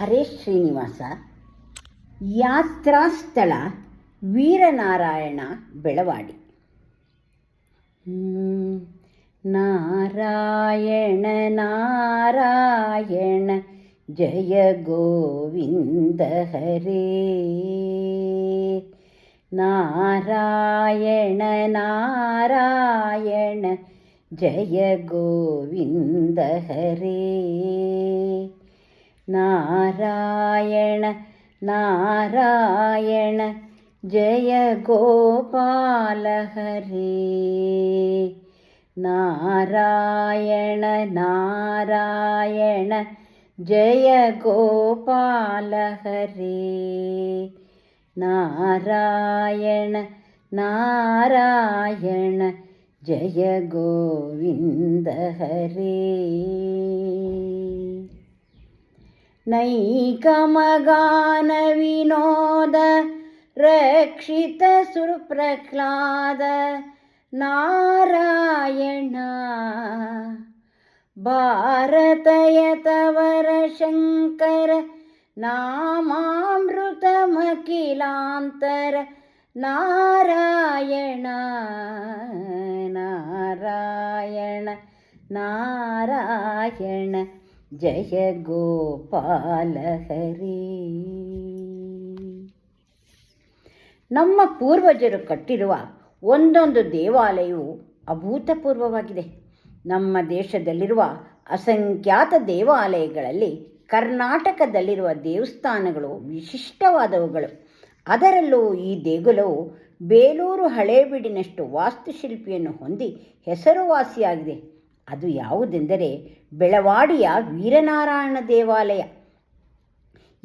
ಹರೇಶ್ ಶ್ರೀನಿವಾಸ ಯಾತ್ರಾ ಸ್ಥಳ ವೀರನಾರಾಯಣ ಬೆಳವಾಡಿ ಹ್ಮ್. ನಾರಾಯಣ ನಾರಾಯಣ ಜಯ ಗೋವಿಂದ ಹರೇ ನಾರಾಯಣ ನಾರಾಯಣ ಜಯ ಗೋವಿಂದ ಹರೇ ನಾರಾಯಣ ನಾರಾಯಣ ಜಯ ಗೋಪಾಲ ಹರೇ ನಾರಾಯಣ ನಾರಾಯಣ ಜಯ ಗೋಪಾಲ ಹರೇ ನಾರಾಯಣ ನಾರಾಯಣ ಜಯ नैकमगानविनोद रक्षितसुप्रह्लाद नारायण। भारतयतवरशङ्कर नामामृतमखिलान्तर नारायण। नारायण नारायण। ಜಯ ಗೋಪಾಲ ಹರಿ. ನಮ್ಮ ಪೂರ್ವಜರು ಕಟ್ಟಿರುವ ಒಂದೊಂದು ದೇವಾಲಯವು ಅಭೂತಪೂರ್ವವಾಗಿದೆ. ನಮ್ಮ ದೇಶದಲ್ಲಿರುವ ಅಸಂಖ್ಯಾತ ದೇವಾಲಯಗಳಲ್ಲಿ ಕರ್ನಾಟಕದಲ್ಲಿರುವ ದೇವಸ್ಥಾನಗಳು ವಿಶಿಷ್ಟವಾದವುಗಳು. ಅದರಲ್ಲೂ ಈ ದೇಗುಲವು ಬೇಲೂರು ಹಳೇಬೀಡಿನಷ್ಟು ವಾಸ್ತುಶಿಲ್ಪಿಯನ್ನು ಹೊಂದಿ ಹೆಸರುವಾಸಿಯಾಗಿದೆ. ಅದು ಯಾವುದೆಂದರೆ ಬೆಳವಾಡಿಯ ವೀರನಾರಾಯಣ ದೇವಾಲಯ.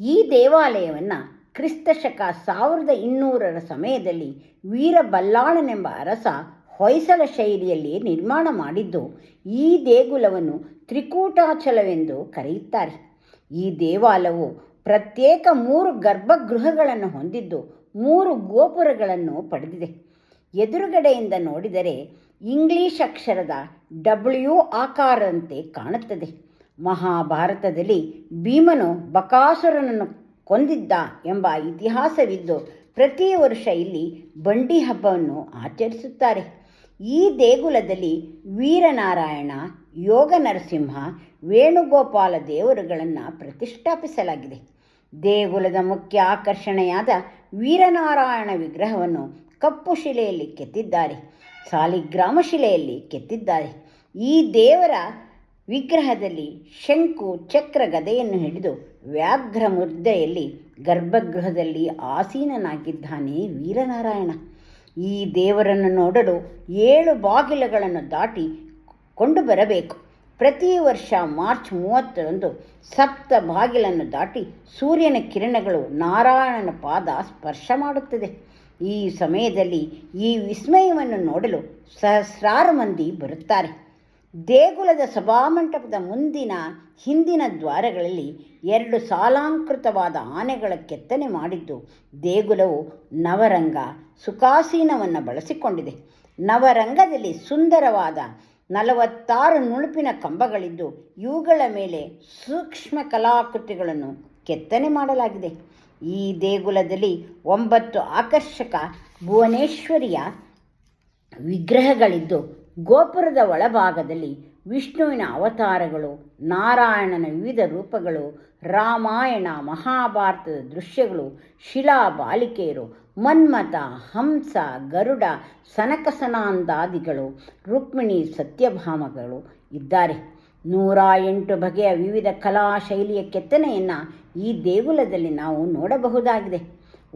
ಈ ದೇವಾಲಯವನ್ನು ಕ್ರಿಸ್ತಶಕ ಸಾವಿರದ ಇನ್ನೂರರ ಸಮಯದಲ್ಲಿ ವೀರಬಲ್ಲಾಳನೆಂಬ ಅರಸ ಹೊಯ್ಸಳ ಶೈಲಿಯಲ್ಲಿ ನಿರ್ಮಾಣ ಮಾಡಿದ್ದು, ಈ ದೇಗುಲವನ್ನು ತ್ರಿಕೂಟಾಚಲವೆಂದು ಕರೆಯುತ್ತಾರೆ. ಈ ದೇವಾಲಯವು ಪ್ರತ್ಯೇಕ ಮೂರು ಗರ್ಭಗೃಹಗಳನ್ನು ಹೊಂದಿದ್ದು, ಮೂರು ಗೋಪುರಗಳನ್ನು ಪಡೆದಿದೆ. ಎದುರುಗಡೆಯಿಂದ ನೋಡಿದರೆ ಇಂಗ್ಲಿಷ್ ಅಕ್ಷರದ ಡಬ್ಲ್ಯೂ ಆಕಾರದಂತೆ ಕಾಣುತ್ತದೆ. ಮಹಾಭಾರತದಲ್ಲಿ ಭೀಮನು ಬಕಾಸುರನನ್ನು ಕೊಂದಿದ್ದ ಎಂಬ ಇತಿಹಾಸವಿದ್ದು, ಪ್ರತಿ ವರ್ಷ ಇಲ್ಲಿ ಬಂಡಿ ಹಬ್ಬವನ್ನು ಆಚರಿಸುತ್ತಾರೆ. ಈ ದೇಗುಲದಲ್ಲಿ ವೀರನಾರಾಯಣ, ಯೋಗ ನರಸಿಂಹ, ವೇಣುಗೋಪಾಲ ದೇವರುಗಳನ್ನು ಪ್ರತಿಷ್ಠಾಪಿಸಲಾಗಿದೆ. ದೇಗುಲದ ಮುಖ್ಯ ಆಕರ್ಷಣೆಯಾದ ವೀರನಾರಾಯಣ ವಿಗ್ರಹವನ್ನು ಕಪ್ಪು ಶಿಲೆಯಲ್ಲಿ ಕೆತ್ತಿದ್ದಾರೆ. ಸಾಲಿಗ್ರಾಮ ಶಿಲೆಯಲ್ಲಿ ಕೆತ್ತಿದ್ದಾರೆ. ಈ ದೇವರ ವಿಗ್ರಹದಲ್ಲಿ ಶಂಕು ಚಕ್ರ ಗದೆಯನ್ನು ಹಿಡಿದು ವ್ಯಾಘ್ರ ಮುದ್ರೆಯಲ್ಲಿ ಗರ್ಭಗೃಹದಲ್ಲಿ ಆಸೀನನಾಗಿದ್ದಾನೆ ವೀರನಾರಾಯಣ. ಈ ದೇವರನ್ನು ನೋಡಲು ಏಳು ಬಾಗಿಲುಗಳನ್ನು ದಾಟಿ ಕೊಂಡು ಬರಬೇಕು. ಪ್ರತಿ ವರ್ಷ ಮಾರ್ಚ್ ಮೂವತ್ತರಂದು ಸಪ್ತ ಬಾಗಿಲನ್ನು ದಾಟಿ ಸೂರ್ಯನ ಕಿರಣಗಳು ನಾರಾಯಣನ ಪಾದ ಸ್ಪರ್ಶ ಮಾಡುತ್ತದೆ. ಈ ಸಮಯದಲ್ಲಿ ಈ ವಿಸ್ಮಯವನ್ನು ನೋಡಲು ಸಹಸ್ರಾರು ಮಂದಿ ಬರುತ್ತಾರೆ. ದೇಗುಲದ ಸಭಾಮಂಟಪದ ಮುಂದಿನ ಹಿಂದಿನ ದ್ವಾರಗಳಲ್ಲಿ ಎರಡು ಸಾಲಾಂಕೃತವಾದ ಆನೆಗಳ ಕೆತ್ತನೆ ಮಾಡಿದ್ದು, ದೇಗುಲವು ನವರಂಗ ಸುಖಾಸೀನವನ್ನು ಬಳಸಿಕೊಂಡಿದೆ. ನವರಂಗದಲ್ಲಿ ಸುಂದರವಾದ ನಲವತ್ತಾರು ನುಣುಪಿನ ಕಂಬಗಳಿದ್ದು, ಇವುಗಳ ಮೇಲೆ ಸೂಕ್ಷ್ಮ ಕಲಾಕೃತಿಗಳನ್ನು ಕೆತ್ತನೆ ಮಾಡಲಾಗಿದೆ. ಈ ದೇಗುಲದಲ್ಲಿ ಒಂಬತ್ತು ಆಕರ್ಷಕ ಭುವನೇಶ್ವರಿಯ ವಿಗ್ರಹಗಳಿದ್ದು, ಗೋಪುರದ ಒಳಭಾಗದಲ್ಲಿ ವಿಷ್ಣುವಿನ ಅವತಾರಗಳು, ನಾರಾಯಣನ ವಿವಿಧ ರೂಪಗಳು, ರಾಮಾಯಣ, ಮಹಾಭಾರತದ ದೃಶ್ಯಗಳು, ಶಿಲಾ ಬಾಲಿಕೆಯರು ಮನ್ಮಥ, ಹಂಸ, ಗರುಡ, ಸನಕಸನಾಂದಾದಿಗಳು, ರುಕ್ಮಿಣಿ ಸತ್ಯಭಾಮಗಳು ಇದ್ದಾರೆ. ನೂರ ಎಂಟು ಬಗೆಯ ವಿವಿಧ ಕಲಾ ಶೈಲಿಯ ಕೆತ್ತನೆಯನ್ನು ಈ ದೇಗುಲದಲ್ಲಿ ನಾವು ನೋಡಬಹುದಾಗಿದೆ.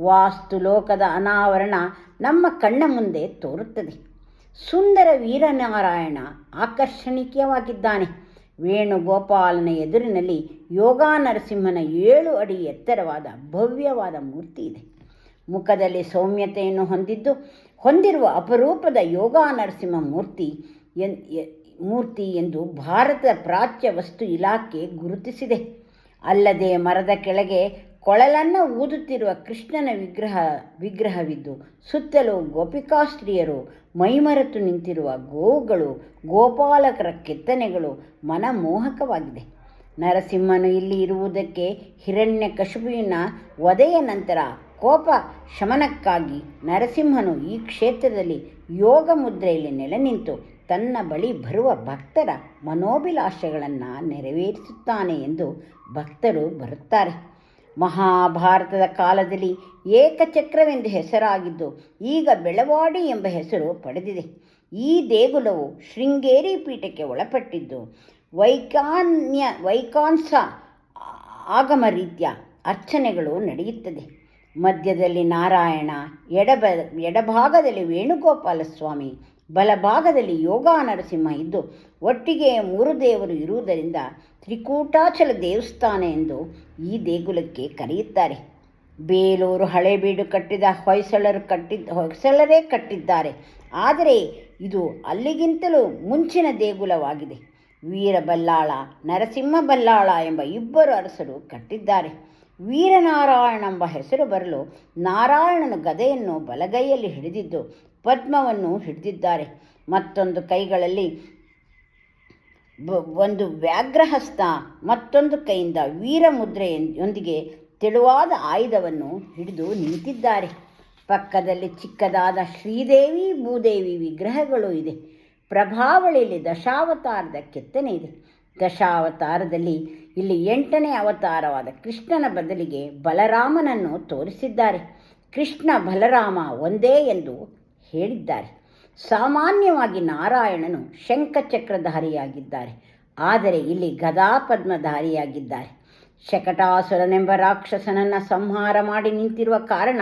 ವಾಸ್ತು ಲೋಕದ ಅನಾವರಣ ನಮ್ಮ ಕಣ್ಣ ಮುಂದೆ ತೋರುತ್ತದೆ. ಸುಂದರ ವೀರನಾರಾಯಣ ಆಕರ್ಷಣೀಯವಾಗಿದ್ದಾನೆ. ವೇಣುಗೋಪಾಲನ ಎದುರಿನಲ್ಲಿ ಯೋಗ ನರಸಿಂಹನ ಏಳು ಅಡಿ ಎತ್ತರವಾದ ಭವ್ಯವಾದ ಮೂರ್ತಿ ಇದೆ. ಮುಖದಲ್ಲಿ ಸೌಮ್ಯತೆಯನ್ನು ಹೊಂದಿದ್ದು, ಹೊಂದಿರುವ ಅಪರೂಪದ ಯೋಗ ನರಸಿಂಹ ಮೂರ್ತಿ ಮೂರ್ತಿ ಎಂದು ಭಾರತದ ಪ್ರಾಚ್ಯ ವಸ್ತು ಇಲಾಖೆ ಗುರುತಿಸಿದೆ. ಅಲ್ಲದೆ ಮರದ ಕೆಳಗೆ ಕೊಳಲನ್ನು ಊದುತ್ತಿರುವ ಕೃಷ್ಣನ ವಿಗ್ರಹ, ವಿಗ್ರಹವಿದ್ದು, ಸುತ್ತಲೂ ಗೋಪಿಕಾಸ್ತ್ರೀಯರು ಮೈಮರೆತು ನಿಂತಿರುವ ಗೋವುಗಳು ಗೋಪಾಲಕರ ಕೆತ್ತನೆಗಳು ಮನಮೋಹಕವಾಗಿದೆ. ನರಸಿಂಹನು ಇಲ್ಲಿ ಇರುವುದಕ್ಕೆ ಹಿರಣ್ಯ ಕಶುಬುವಿನ ವಧೆಯ ನಂತರ ಕೋಪ ಶಮನಕ್ಕಾಗಿ ನರಸಿಂಹನು ಈ ಕ್ಷೇತ್ರದಲ್ಲಿ ಯೋಗ ಮುದ್ರೆಯಲ್ಲಿ ನೆಲೆ ನಿಂತು ತನ್ನ ಬಳಿ ಬರುವ ಭಕ್ತರ ಮನೋಭಿಲಾಷೆಗಳನ್ನು ನೆರವೇರಿಸುತ್ತಾನೆ ಎಂದು ಭಕ್ತರು ಬರುತ್ತಾರೆ. ಮಹಾಭಾರತದ ಕಾಲದಲ್ಲಿ ಏಕಚಕ್ರವೆಂದು ಹೆಸರಾಗಿದ್ದು, ಈಗ ಬೆಳವಾಡಿ ಎಂಬ ಹೆಸರು ಪಡೆದಿದೆ. ಈ ದೇಗುಲವು ಶೃಂಗೇರಿ ಪೀಠಕ್ಕೆ ಒಳಪಟ್ಟಿದ್ದು, ವೈಕಾನ್ಯ, ವೈಕಾಂಸ ಆಗಮ ರೀತಿಯ ಅರ್ಚನೆಗಳು ನಡೆಯುತ್ತದೆ. ಮಧ್ಯದಲ್ಲಿ ನಾರಾಯಣ, ಎಡಬ, ಎಡಭಾಗದಲ್ಲಿ ವೇಣುಗೋಪಾಲ ಸ್ವಾಮಿ ಬಲಭಾಗದಲ್ಲಿ ಯೋಗ ನರಸಿಂಹ ಇದ್ದು ಒಟ್ಟಿಗೆ ಮೂರು ದೇವರು ಇರುವುದರಿಂದ ತ್ರಿಕೂಟಾಚಲ ದೇವಸ್ಥಾನ ಎಂದು ಈ ದೇಗುಲಕ್ಕೆ ಕರೆಯುತ್ತಾರೆ. ಬೇಲೂರು ಹಳೇಬೀಡು ಕಟ್ಟಿದ ಹೊಯ್ಸಳರು ಕಟ್ಟಿದ್ದ ಹೊಯ್ಸಳರೇ ಕಟ್ಟಿದ್ದಾರೆ. ಆದರೆ ಇದು ಅಲ್ಲಿಗಿಂತಲೂ ಮುಂಚಿನ ದೇಗುಲವಾಗಿದೆ. ವೀರಬಲ್ಲಾಳ ನರಸಿಂಹ ಬಲ್ಲಾಳ ಎಂಬ ಇಬ್ಬರು ಅರಸರು ಕಟ್ಟಿದ್ದಾರೆ. ವೀರನಾರಾಯಣ ಎಂಬ ಹೆಸರು ಬರಲು ನಾರಾಯಣನ ಗದೆಯನ್ನು ಬಲಗೈಯಲ್ಲಿ ಹಿಡಿದಿದ್ದು ಪದ್ಮವನ್ನು ಹಿಡಿದಿದ್ದಾರೆ. ಮತ್ತೊಂದು ಕೈಗಳಲ್ಲಿ ಒಂದು ವ್ಯಾಘ್ರಹಸ್ತ, ಮತ್ತೊಂದು ಕೈಯಿಂದ ವೀರಮುದ್ರೆಯೊಂದಿಗೆ ತೆಳುವಾದ ಆಯುಧವನ್ನು ಹಿಡಿದು ನಿಂತಿದ್ದಾರೆ. ಪಕ್ಕದಲ್ಲಿ ಚಿಕ್ಕದಾದ ಶ್ರೀದೇವಿ ಭೂದೇವಿ ವಿಗ್ರಹಗಳು ಇದೆ. ಪ್ರಭಾವಳಿಯಲ್ಲಿ ದಶಾವತಾರದ ಕೆತ್ತನೆ ಇದೆ. ದಶಾವತಾರದಲ್ಲಿ ಇಲ್ಲಿ ಎಂಟನೇ ಅವತಾರವಾದ ಕೃಷ್ಣನ ಬದಲಿಗೆ ಬಲರಾಮನನ್ನು ತೋರಿಸಿದ್ದಾರೆ. ಕೃಷ್ಣ ಬಲರಾಮ ಒಂದೇ ಎಂದು ಹೇಳಿದ್ದಾರೆ. ಸಾಮಾನ್ಯವಾಗಿ ನಾರಾಯಣನು ಶಂಖಚಕ್ರಧಾರಿಯಾಗಿದ್ದಾರೆ. ಆದರೆ ಇಲ್ಲಿ ಗದಾಪದ್ಮಧಾರಿಯಾಗಿದ್ದಾರೆ. ಶಕಟಾಸುರನೆಂಬ ರಾಕ್ಷಸನನ್ನು ಸಂಹಾರ ಮಾಡಿ ನಿಂತಿರುವ ಕಾರಣ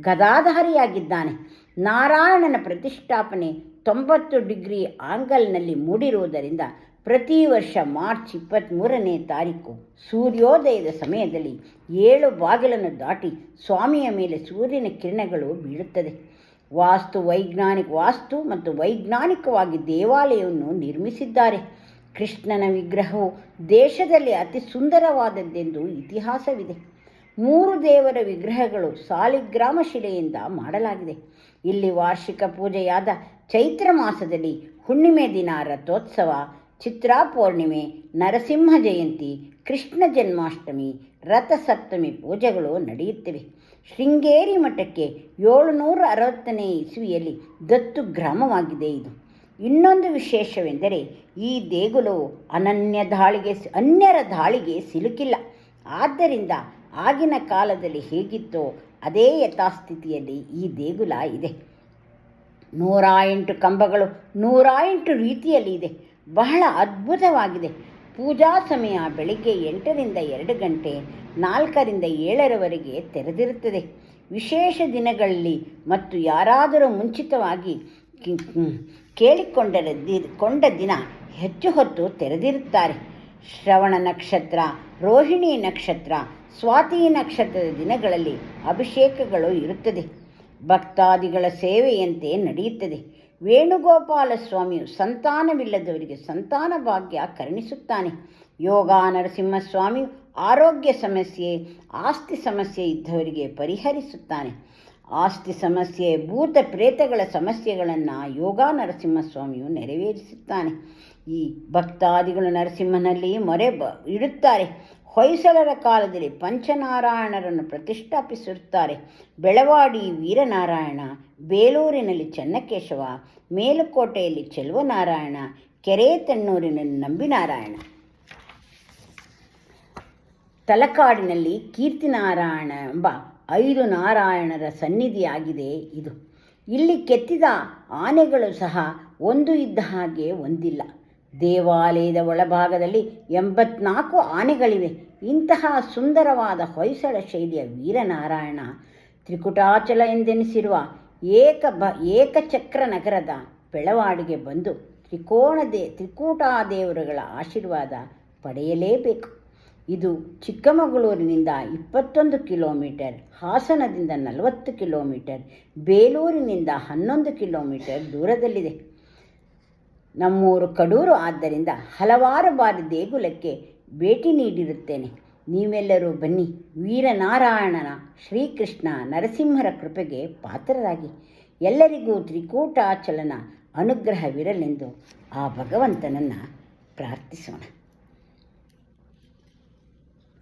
ಗದಾಧಾರಿಯಾಗಿದ್ದಾನೆ. ನಾರಾಯಣನ ಪ್ರತಿಷ್ಠಾಪನೆ ತೊಂಬತ್ತು ಡಿಗ್ರಿ ಆಂಗಲ್ನಲ್ಲಿ ಮೂಡಿರುವುದರಿಂದ ಪ್ರತಿ ವರ್ಷ ಮಾರ್ಚ್ ಇಪ್ಪತ್ತ್ಮೂರನೇ ತಾರೀಕು ಸೂರ್ಯೋದಯದ ಸಮಯದಲ್ಲಿ ಏಳು ಬಾಗಿಲನ್ನು ದಾಟಿ ಸ್ವಾಮಿಯ ಮೇಲೆ ಸೂರ್ಯನ ಕಿರಣಗಳು ಬೀಳುತ್ತದೆ. ವಾಸ್ತು ವೈಜ್ಞಾನಿಕ, ವಾಸ್ತು ಮತ್ತು ವೈಜ್ಞಾನಿಕವಾಗಿ ದೇವಾಲಯವನ್ನು ನಿರ್ಮಿಸಿದ್ದಾರೆ. ಕೃಷ್ಣನ ವಿಗ್ರಹವು ದೇಶದಲ್ಲಿ ಅತಿ ಸುಂದರವಾದದ್ದೆಂದು ಇತಿಹಾಸವಿದೆ. ಮೂರು ದೇವರ ವಿಗ್ರಹಗಳು ಸಾಲಿಗ್ರಾಮ ಶಿಲೆಯಿಂದ ಮಾಡಲಾಗಿದೆ. ಇಲ್ಲಿ ವಾರ್ಷಿಕ ಪೂಜೆಯಾದ ಚೈತ್ರ ಮಾಸದಲ್ಲಿ ಹುಣ್ಣಿಮೆ ದಿನ ರಥೋತ್ಸವ ಚಿತ್ರಾ ಪೌರ್ಣಿಮೆ ನರಸಿಂಹ ಜಯಂತಿ ಕೃಷ್ಣ ಜನ್ಮಾಷ್ಟಮಿ ರಥಸಪ್ತಮಿ ಪೂಜೆಗಳು ನಡೆಯುತ್ತಿವೆ. ಶೃಂಗೇರಿ ಮಠಕ್ಕೆ ಏಳುನೂರ ಅರವತ್ತನೇ ಇಸುವಿಯಲ್ಲಿ ದತ್ತು ಗ್ರಾಮವಾಗಿದೆ ಇದು. ಇನ್ನೊಂದು ವಿಶೇಷವೆಂದರೆ ಈ ದೇಗುಲವು ಅನನ್ಯ ದಾಳಿಗೆ ಅನ್ಯರ ದಾಳಿಗೆ ಸಿಲುಕಿಲ್ಲ. ಆದ್ದರಿಂದ ಆಗಿನ ಕಾಲದಲ್ಲಿ ಹೇಗಿತ್ತೋ ಅದೇ ಯಥಾಸ್ಥಿತಿಯಲ್ಲಿ ಈ ದೇಗುಲ ಇದೆ. ನೂರ ಎಂಟು ಕಂಬಗಳು ನೂರ ಎಂಟು ರೀತಿಯಲ್ಲಿ ಇದೆ. ಬಹಳ ಅದ್ಭುತವಾಗಿದೆ. ಪೂಜಾ ಸಮಯ ಬೆಳಿಗ್ಗೆ ಎಂಟರಿಂದ ಎರಡು ಗಂಟೆ ನಾಲ್ಕರಿಂದ ಏಳರವರೆಗೆ ತೆರೆದಿರುತ್ತದೆ. ವಿಶೇಷ ದಿನಗಳಲ್ಲಿ ಮತ್ತು ಯಾರಾದರೂ ಮುಂಚಿತವಾಗಿ ಕೇಳಿಕೊಂಡರ ದಿ, ಕೊಂಡ ದಿನ ಹೆಚ್ಚು ಹೊತ್ತು ತೆರೆದಿರುತ್ತಾರೆ. ಶ್ರವಣ ನಕ್ಷತ್ರ, ರೋಹಿಣಿ ನಕ್ಷತ್ರ, ಸ್ವಾತಿ ನಕ್ಷತ್ರದ ದಿನಗಳಲ್ಲಿ ಅಭಿಷೇಕಗಳು ಇರುತ್ತದೆ. ಭಕ್ತಾದಿಗಳ ಸೇವೆಯಂತೆ ನಡೆಯುತ್ತದೆ. ವೇಣುಗೋಪಾಲ ಸ್ವಾಮಿಯು ಸಂತಾನವಿಲ್ಲದವರಿಗೆ ಸಂತಾನ ಭಾಗ್ಯ ಕರುಣಿಸುತ್ತಾನೆ. ಯೋಗ ನರಸಿಂಹಸ್ವಾಮಿಯು ಆರೋಗ್ಯ ಸಮಸ್ಯೆ, ಆಸ್ತಿ ಸಮಸ್ಯೆ ಇದ್ದವರಿಗೆ ಪರಿಹರಿಸುತ್ತಾನೆ. ಆಸ್ತಿ ಸಮಸ್ಯೆ, ಭೂತ ಪ್ರೇತಗಳ ಸಮಸ್ಯೆಗಳನ್ನು ಯೋಗ ನರಸಿಂಹಸ್ವಾಮಿಯು ನೆರವೇರಿಸುತ್ತಾನೆ. ಈ ಭಕ್ತಾದಿಗಳು ನರಸಿಂಹನಲ್ಲಿ ಮೊರೆ ಬ, ಇಡುತ್ತಾರೆ. ಹೊಯ್ಸಳರ ಕಾಲದಲ್ಲಿ ಪಂಚನಾರಾಯಣರನ್ನು ಪ್ರತಿಷ್ಠಾಪಿಸಿರುತ್ತಾರೆ. ಬೆಳವಾಡಿ ವೀರನಾರಾಯಣ, ಬೇಲೂರಿನಲ್ಲಿ ಚೆನ್ನಕೇಶವ, ಮೇಲುಕೋಟೆಯಲ್ಲಿ ಚೆಲುವನಾರಾಯಣ ಕೆರೆತಣ್ಣೂರಿನಲ್ಲಿ ನಂಬಿನಾರಾಯಣ. ತಲಕಾಡಿನಲ್ಲಿ ಕೀರ್ತಿನಾರಾಯಣ ಎಂಬ ಐದು ನಾರಾಯಣರ ಸನ್ನಿಧಿಯಾಗಿದೆ ಇದು. ಇಲ್ಲಿ ಕೆತ್ತಿದ ಆನೆಗಳು ಸಹ ಒಂದು ಇದ್ದ ಹಾಗೆ ಒಂದಿಲ್ಲ. ದೇವಾಲಯದ ಒಳಭಾಗದಲ್ಲಿ ಎಂಬತ್ನಾಲ್ಕು ಆನೆಗಳಿವೆ. ಇಂತಹ ಸುಂದರವಾದ ಹೊಯ್ಸಳ ಶೈಲಿಯ ವೀರನಾರಾಯಣ ತ್ರಿಕುಟಾಚಲ ಎಂದೆನಿಸಿರುವ ಏಕ ಬ ಏಕಚಕ್ರ ನಗರದ ಬೆಳವಾಡಿಗೆ ಬಂದು ತ್ರಿಕೋಣ ದೇ ತ್ರಿಕೂಟಾದೇವರುಗಳ ಆಶೀರ್ವಾದ ಪಡೆಯಲೇಬೇಕು. ಇದು ಚಿಕ್ಕಮಗಳೂರಿನಿಂದ ಇಪ್ಪತ್ತೊಂದು ಕಿಲೋಮೀಟರ್, ಹಾಸನದಿಂದ ನಲವತ್ತು ಕಿಲೋಮೀಟರ್, ಬೇಲೂರಿನಿಂದ ಹನ್ನೊಂದು ಕಿಲೋಮೀಟರ್ ದೂರದಲ್ಲಿದೆ. ನಮ್ಮೂರು ಕಡೂರು ಆದ್ದರಿಂದ ಹಲವಾರು ಬಾರಿ ದೇಗುಲಕ್ಕೆ ಭೇಟಿ ನೀಡಿರುತ್ತೇನೆ. ನೀವೆಲ್ಲರೂ ಬನ್ನಿ. ವೀರನಾರಾಯಣನ ಶ್ರೀಕೃಷ್ಣ ನರಸಿಂಹರ ಕೃಪೆಗೆ ಪಾತ್ರರಾಗಿ. ಎಲ್ಲರಿಗೂ ತ್ರಿಕೂಟಾಚಲನ ಅನುಗ್ರಹವಿರಲೆಂದು ಆ ಭಗವಂತನನ್ನು ಪ್ರಾರ್ಥಿಸೋಣ.